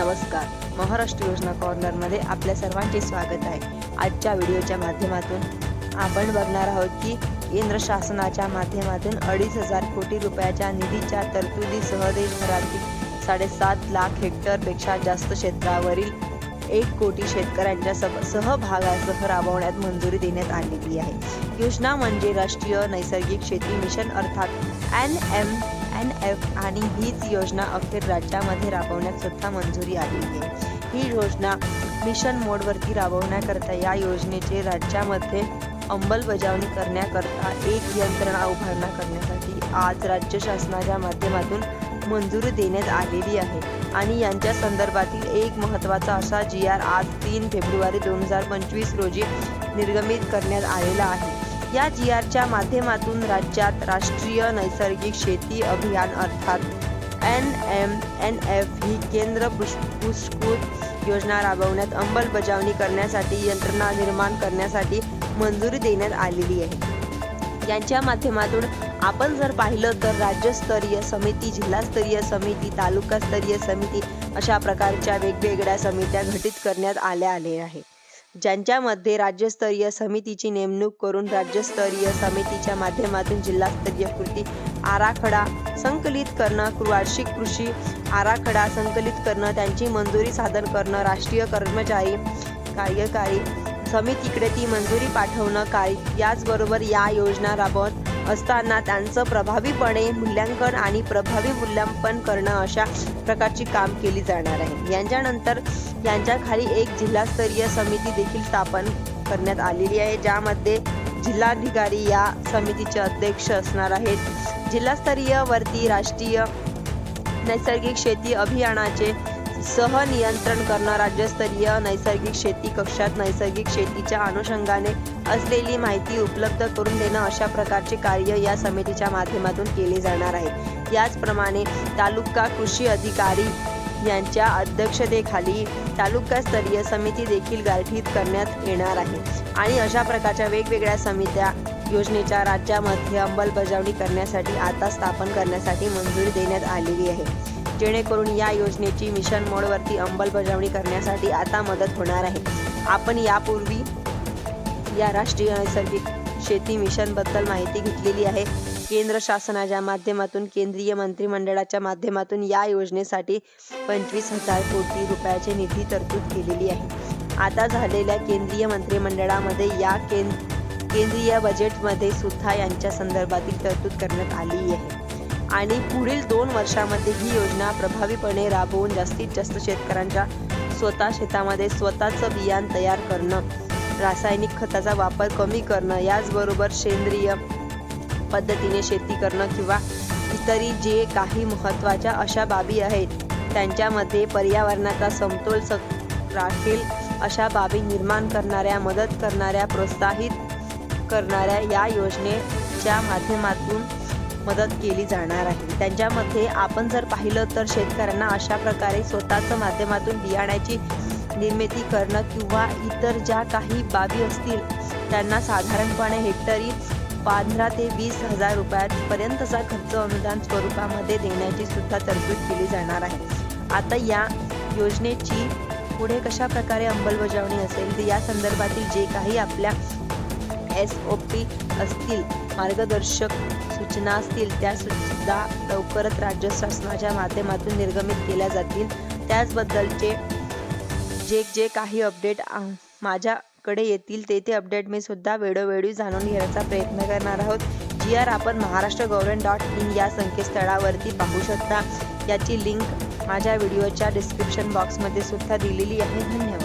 नमस्कार. महाराष्ट्र योजना कॉर्नरमध्ये आपल्या सर्वांचे स्वागत आहे. आजच्या व्हिडिओच्या माध्यमातून आपण बघणार आहोत की केंद्र शासनाच्या माध्यमातून अडीच हजार कोटी रुपयाच्या निधीच्या तरतुदीसह देशभरातील साडेसात लाख हेक्टरपेक्षा जास्त क्षेत्रावरील एक कोटी शेतकऱ्यांच्या सह सहभागासह राबवण्यात मंजुरी देण्यात आलेली आहे. योजना म्हणजे राष्ट्रीय नैसर्गिक शेती मिशन अर्थात एन एम एन एफ आणि हीच योजना अखेर राज्यामध्ये राबवण्यात सुद्धा मंजुरी आली आहे. ही योजना मिशन मोडवरती राबवण्याकरता या योजनेचे राज्यामध्ये अंमलबजावणी करण्याकरता एक यंत्रणा उभारणा करण्यासाठी आज राज्य शासनाच्या माध्यमातून मंजुरी देण्यात आलेली आहे. आणि यांच्या संदर्भातील एक महत्त्वाचा असा जी आर आज तीन फेब्रुवारी दोन हजार पंचवीस रोजी निर्गमित करण्यात आलेला आहे. या जी आरच्या माध्यमातून राज्यात राष्ट्रीय नैसर्गिक शेती अभियान अर्थात एन एम एन एफ ही केंद्र पुष- पुरस्कृत योजना राबवण्यात अंमलबजावणी करण्यासाठी यंत्रणा निर्माण करण्यासाठी मंजुरी देण्यात आलेली आहे. यांच्या माध्यमातून आपण जर पाहिलं तर राज्यस्तरीय समिती जिल्हास्तरीय समिती तालुकास्तरीय समिती अशा प्रकारच्या वेगवेगळ्या समित्या घटित करण्यात आल्या आले आहे ज्यांच्यामध्ये राज्यस्तरीय समितीची नेमणूक करून राज्यस्तरीय समितीच्या माध्यमातून जिल्हास्तरीय कृती आराखडा संकलित करणं वार्षिक कृषी आराखडा संकलित करणं त्यांची मंजुरी सादर करणं राष्ट्रीय कर्मचारी कार्यकारी समितीकडे ती मंजुरी पाठवणं काय याचबरोबर या योजना राबवत असताना त्यांचं प्रभावीपणे मूल्यांकन आणि प्रभावी मूल्यांकन करणं अशा प्रकारची काम केली जाणार आहे. यांच्यानंतर यांच्याखाली एक जिल्हास्तरीय समिती देखील स्थापन करण्यात आलेली आहे ज्यामध्ये जिल्हाधिकारी या समितीचे अध्यक्ष असणार आहेत. जिल्हास्तरीय वरती राष्ट्रीय नैसर्गिक शेती अभियानाचे सहनियंत्रण करणं राज्यस्तरीय नैसर्गिक शेती कक्षात नैसर्गिक शेतीच्या अनुषंगाने असलेली माहिती उपलब्ध करून देणं अशा प्रकारचे कार्य या समितीच्या माध्यमातून केले जाणार आहे. याचप्रमाणे तालुका कृषी अधिकारी यांच्या अध्यक्षतेखाली तालुकास्तरीय समिती देखील गाठीत करण्यात येणार आहे. आणि अशा प्रकारच्या वेगवेगळ्या समित्या योजनेच्या राज्यामध्ये अंमलबजावणी करण्यासाठी आता स्थापन करण्यासाठी मंजुरी देण्यात आलेली आहे. जेणेकरून या योजनेची मिशन मोडवरती अंमलबजावणी करण्यासाठी आता मदत होणार आहे. आपण यापूर्वी या राष्ट्रीय नैसर्गिक शेती मिशनबद्दल माहिती घेतलेली आहे. केंद्र शासनाच्या माध्यमातून केंद्रीय मंत्रिमंडळाच्या माध्यमातून या योजनेसाठी पंचवीस हजार कोटी रुपयाची निधी तरतूद केलेली आहे. आता झालेल्या केंद्रीय मंत्रिमंडळामध्ये या केंद्र केंद्रीय बजेटमध्ये सुद्धा यांच्या संदर्भातील तरतूद करण्यात आली आहे. आणि पुढील दोन वर्षामध्ये ही योजना प्रभावीपणे राबवून जास्तीत जास्त शेतकऱ्यांच्या स्वतः शेतामध्ये स्वतःचं बियाण तयार करणं रासायनिक खताचा वापर कमी करणं याचबरोबर सेंद्रिय पद्धतीने शेती करणं किंवा इतरही जे काही महत्त्वाच्या अशा बाबी आहेत त्यांच्यामध्ये पर्यावरणाचा समतोल स राखेल अशा बाबी निर्माण करणाऱ्या मदत करणाऱ्या प्रोत्साहित करणाऱ्या या योजनेच्या माध्यमातून मदत केली जाणार आहे. त्यांच्यामध्ये आपण जर पाहिलं तर शेतकऱ्यांना अशा प्रकारे स्वतःचं माध्यमातून बियाण्याची निर्मिती करणं किंवा इतर ज्या काही बाबी असतील त्यांना साधारणपणे हेक्टरी पंधरा ते वीस हजार रुपयापर्यंतचा खर्च अनुदान स्वरूपामध्ये देण्याची सुद्धा तरतूद केली जाणार आहे. आता या योजनेची पुढे कशा प्रकारे अंमलबजावणी असेल तर या संदर्भातील जे काही आपल्या एस ओ पी असतील मार्गदर्शक सूचना असतील त्या सुद्धा लवकरच राज्य शासनाच्या माध्यमातून निर्गमित केल्या जातील. त्याचबद्दलचे जे जे काही अपडेट माझ्याकडे येतील ते ते अपडेट मी सुद्धा वेळोवेळी जाणून घेण्याचा प्रयत्न करणार आहोत. जी आर आपण महाराष्ट्र गव्हर्नमेंट डॉट इन या संकेतस्थळावरती पाहू शकता. याची लिंक माझ्या व्हिडिओच्या डिस्क्रिप्शन बॉक्समध्ये सुद्धा दिलेली आहे. धन्यवाद.